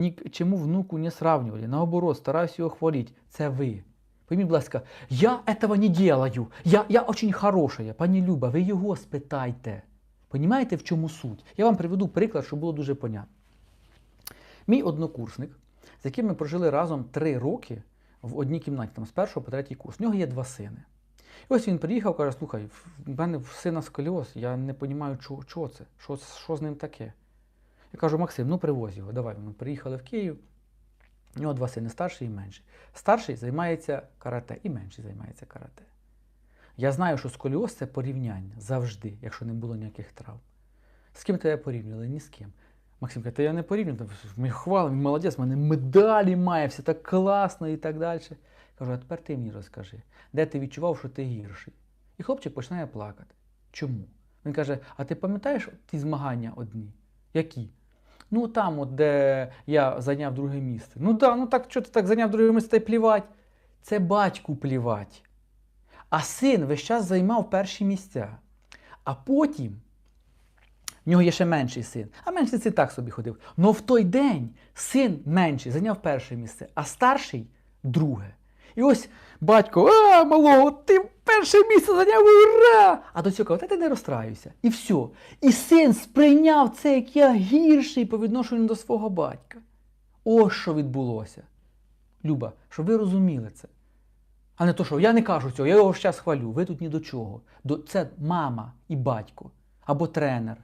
Ні к чому внуку не сравнивали. Наоборот, стараюсь його хвалить. Це ви. Пойміть, будь ласка, я этого не делаю. Я, я очень хорошая. Пані Люба, ви його спитайте. Понімаєте, в чому суть? Я вам приведу приклад, щоб було дуже понятно. Мій однокурсник, з яким ми прожили разом три роки в одній кімнаті, там з першого по третій курс. В нього є два сини. І ось він приїхав, каже: слухай, в мене сина сколіоз, я не розумію, чого це, що, що з ним таке. Я кажу, Максим, ну привозь його, давай. Ми приїхали в Київ. У нього два сини, старший і менший. Старший займається карате, і менший займається карате. Я знаю, що сколіоз це порівняння завжди, якщо не було ніяких травм. З ким тебе порівнювали? Ні з ким. Максим каже, та я не порівнюю, ми хвалимо, молодець, в мене медалі має, все так класно і так далі. Кажу, а тепер ти мені розкажи, де ти відчував, що ти гірший? І хлопчик починає плакати. Чому? Він каже: А ти пам'ятаєш ті змагання одні? Які? Ну там, от, де я зайняв друге місце. Ну да, ну так що ти так зайняв друге місце та й плівать? Це батьку плівать. А син весь час займав перші місця. А потім в нього є ще менший син. А менший син так собі ходив. Но в той день син менший зайняв перше місце, а старший друге. І ось батько, а, малого, ти перше місце зайняв, ура! А до цього каже, та ти не розстраюйся. І все. І син сприйняв це, як я гірший по відношенню до свого батька. Ось що відбулося. Люба, щоб ви розуміли це. А не то, що я не кажу цього, я його зараз хвалю. Ви тут ні до чого. Це мама і батько, або тренер,